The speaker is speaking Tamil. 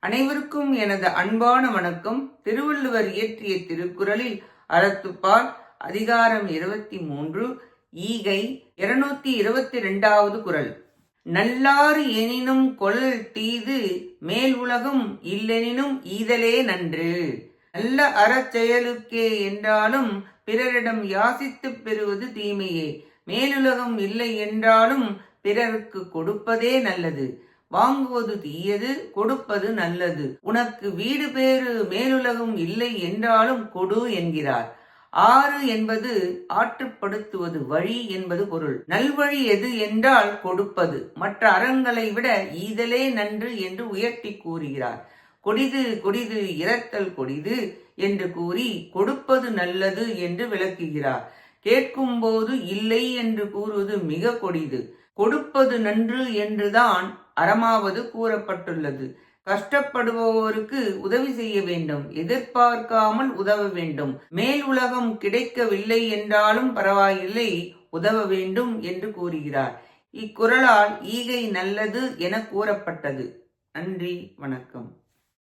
அனைவருக்கும் எனது அன்பான வணக்கம். திருவள்ளுவர் இயற்றிய திருக்குறளில் அறத்துப்பால் அதிகாரம் இருபத்தி மூன்று ஈகை இருநூத்தி இருபத்தி ரெண்டாவது குறள். நல்லாறு எனினும் கொள்ளல் தீது மேல் உலகம் இல்லெனினும் ஈதலே நன்று. நல்ல அறச்செயலுக்கே என்றாலும் பிறரிடம் யாசித்துப் பெறுவது தீமையே. மேலுலகம் இல்லை என்றாலும் பிறருக்கு கொடுப்பதே நல்லது. வாங்குவது தீயது கொடுப்பது நல்லது. உனக்கு வீடு பேறு மேலுலகம் இல்லை என்றாலும் கொடு என்கிறார். ஆறு என்பது ஆற்றுப்படுத்துவது வழி என்பது பொருள். நல்வழி எது என்றால் கொடுப்பது. மற்ற அறங்களை விட ஈதலே நன்று என்று உயர்த்தி கூறுகிறார். கொடிது கொடிது இரத்தல் கொடிது என்று கூறி கொடுப்பது நல்லது என்று விளக்குகிறார். கேட்கும்போது இல்லை என்று கூறுவது மிக கொடிது. கொடுப்பது நன்று என்றுதான் அறமாவது கூறப்பட்டுள்ளது. கஷ்டப்படுபவருக்கு உதவி செய்ய வேண்டும். எதிர்பார்க்காமல் உதவ வேண்டும். மேல் உலகம் கிடைக்கவில்லை என்றாலும் பரவாயில்லை உதவ வேண்டும் என்று கூறுகிறார். இக்குறளால் ஈகை நல்லது என கூறப்பட்டது. நன்றி வணக்கம்.